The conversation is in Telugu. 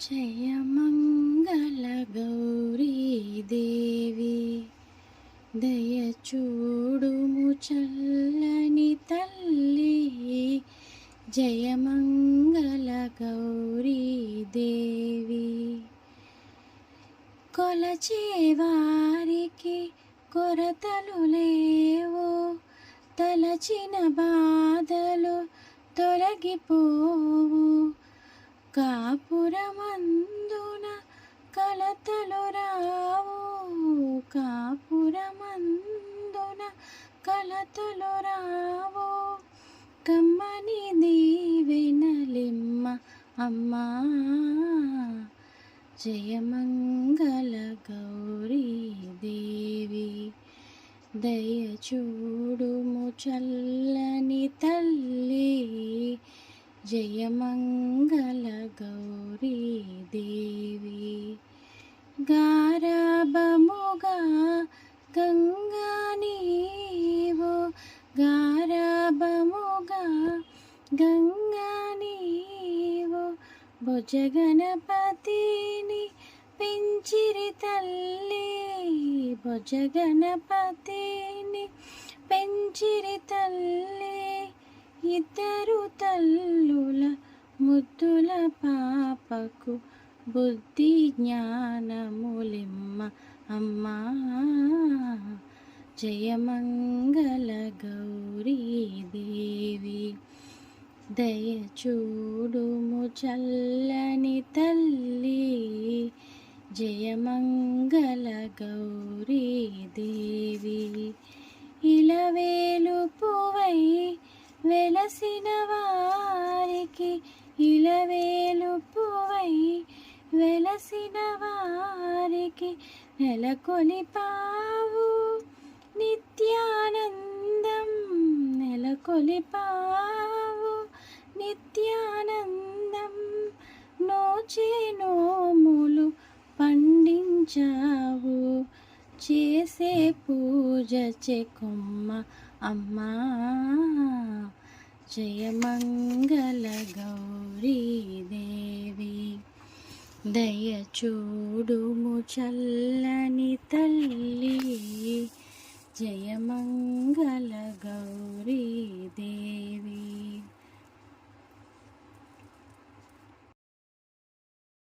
జయమంగళ గౌరీదేవి దయచూడుము చల్లని తల్లి జయమంగళ గౌరీదేవి కొలచేవారికి కొరతలు లేవు తలచిన బాధలు తొలగిపోవు. కాపురమందున కలతలు రావు. కాపురమందున కలతలు రావు. కమ్మని దీవెనలిమ్మ అమ్మా. జయమంగళ గౌరీ దేవి. దయచూడుము చల్లని తల్లి. జయమంగళ గౌరీ దేవి గారాబముగా గంగా నీవు గారాబముగా గంగా నీవు భుజగణపతిని పెంచిరి తల్లి భుజగణపతిని పెంచిరి తల్లి ఇద్దరు తల్లి ముద్దుల పాపకు బుద్ధి జ్ఞానములిమ్మ అమ్మా. జయమంగళ గౌరీ దేవి దయచూడుము చల్లని తల్లి. జయమంగళ గౌరీ దేవి ఇలవేలు పువై వెలసిన వారికి ఇలవేలు పువై వెలసిన వారికి నెలకొలిపావు నిత్యానందం నెలకొలిపావు నిత్యానందం నోచే నోములు పండించావు. చేసే పూజ చెకొమ్మ అమ్మా. జయమంగళ గౌ దేవి. దయచూడుము చల్లని తల్లి. జయమంగళ గౌ